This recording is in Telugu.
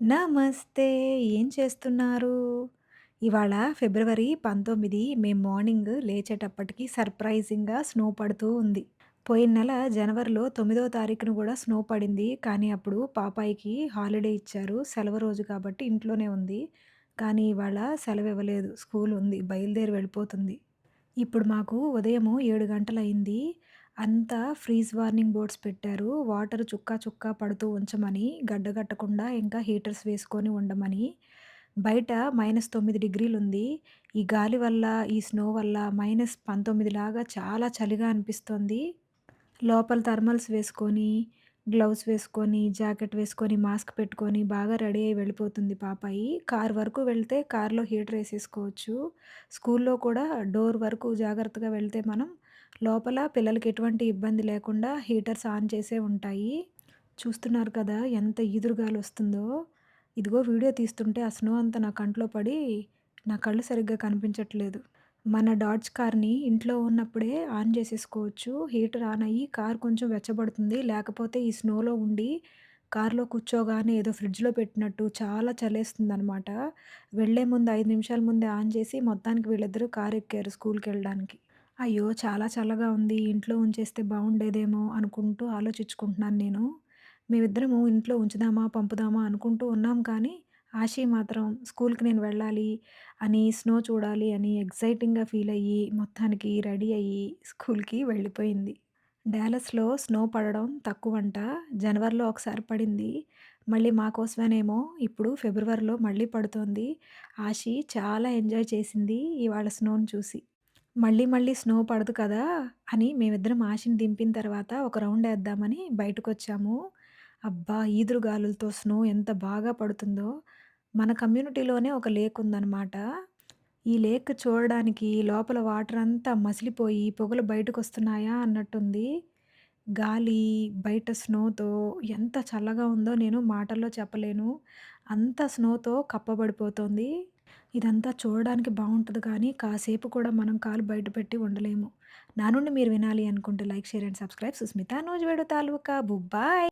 నమస్తే. ఏం చేస్తున్నారు? ఇవాళ ఫిబ్రవరి 19 మేము మార్నింగ్ లేచేటప్పటికి సర్ప్రైజింగ్‌గా స్నో పడుతూ ఉంది. పోయిన నెల జనవరిలో 9వ తారీఖున గూడా స్నో పడింది. కానీ అప్పుడు పాపాయికి హాలిడే ఇచ్చారు. సెలవు రోజు కాబట్టి ఇంట్లోనే ఉంది. కానీ ఇవాళ సెలవివ్వలేదు. స్కూల్ ఉంది. బయలుదేరి వెళ్ళిపోతుంది. ఇప్పుడు మాకు ఉదయము 7 గంటలయింది. అంతా ఫ్రీజ్ వార్నింగ్ బోర్డ్స్ పెట్టారు. వాటర్ చుక్క చుక్క పడుతూ ఉంచమని, గడ్డగట్టకుండా ఇంకా హీటర్స్ వేసుకొని ఉండమని. బయట -9 డిగ్రీలుంది. ఈ గాలి వల్ల, ఈ స్నో వల్ల -19 లాగా చాలా చలిగా అనిపిస్తోంది. లోపల థర్మల్స్ వేసుకొని, గ్లౌస్ వేసుకొని, జాకెట్ వేసుకొని, మాస్క్ పెట్టుకొని బాగా రెడీ అయ్యి వెళ్ళిపోతుంది పాపాయి. కారు వరకు వెళ్తే కార్‌లో హీటర్ ఏసేసుకోవచ్చు. స్కూల్‌లో కూడా డోర్ వరకు జాగ్రత్తగా వెళ్తే మనం లోపల పిల్లలకి ఎటువంటి ఇబ్బంది లేకుండా హీటర్స్ ఆన్ చేసే ఉంటాయి. చూస్తున్నారు కదా! ఎంత ఈదురుగాలొస్తుందో. ఇదిగో వీడియో తీస్తుంటే ఆ స్నో అంతా నా కంట్లో పడి నా కళ్ళు సరిగ్గా కనిపించట్లేదు. మన డాడ్జ్ కార్‌ని ఇంట్లో ఉన్నప్పుడే ఆన్ చేసేసుకోవచ్చు. హీటర్ ఆన్ అయ్యి కార్ కొంచెం వెచ్చబడుతుంది. లేకపోతే ఈ స్నోలో ఉండి కార్‌లో కూర్చోగానే ఏదో ఫ్రిడ్జ్‌లో పెట్టినట్టు చాలా చలేస్తుంది అనమాట వెళ్ళే ముందు ఐదు నిమిషాల ముందే ఆన్ చేసి మొత్తానికి వీళ్ళిద్దరూ స్కూల్కి వెళ్ళడానికి అయ్యో! చాలా చల్లగా ఉంది. ఇంట్లో ఉంచేస్తే బావుండేదేమో అనుకుంటూ ఆలోచించుకుంటున్నాను నేను. మేమిద్దరము ఇంట్లో ఉంచుదామా, పంపుదామా అనుకుంటూ ఉన్నాం కానీ, ఆషి మాత్రం స్కూల్‌కి నేను వెళ్ళాలి అని, స్నో చూడాలి అని ఎక్సైటింగ్‌గా ఫీల్ అయ్యి, మొత్తానికి రెడీ అయ్యి స్కూల్‌కి వెళ్ళిపోయింది. డాలస్‌లో స్నో పడడం తక్కువంట. జనవరిలో ఒకసారి పడింది. మళ్ళీ మా కోసమేనేమో ఇప్పుడు ఫిబ్రవరిలో మళ్ళీ పడుతోంది. ఆషి చాలా ఎంజాయ్ చేసింది ఇవాళ స్నోని చూసి. మళ్ళీ మళ్ళీ స్నో పడదు కదా! అని మేమిద్దరం ఆశని దింపిన తర్వాత ఒక రౌండేద్దామని బయటకొచ్చాము. అబ్బా! ఈదురుగాలులతో స్నో ఎంత బాగా పడుతుందో. మన కమ్యూనిటీలోనే ఒక లేక్ ఉందనమాట. ఈ లేక్ చూడడానికి లోపల వాటర్ అంతా మసిలిపోయి పొగలు బయటకొస్తున్నాయా అన్నట్టుంది. గాలి, బయట స్నోతో ఎంత చల్లగా ఉందో నేను మాటల్లో చెప్పలేను. అంతా స్నోతో కప్పబడిపోతోంది. ఇదంతా చూడడానికి బాగుంటుంది కానీ, కాసేపు కూడా మనం కాలు బయట పెట్టి ఉండలేము. నా నుండి మీరు వినాలి అనుకుంటే like, share and subscribe. Susmitha Nuzvid taluka. Bubbai.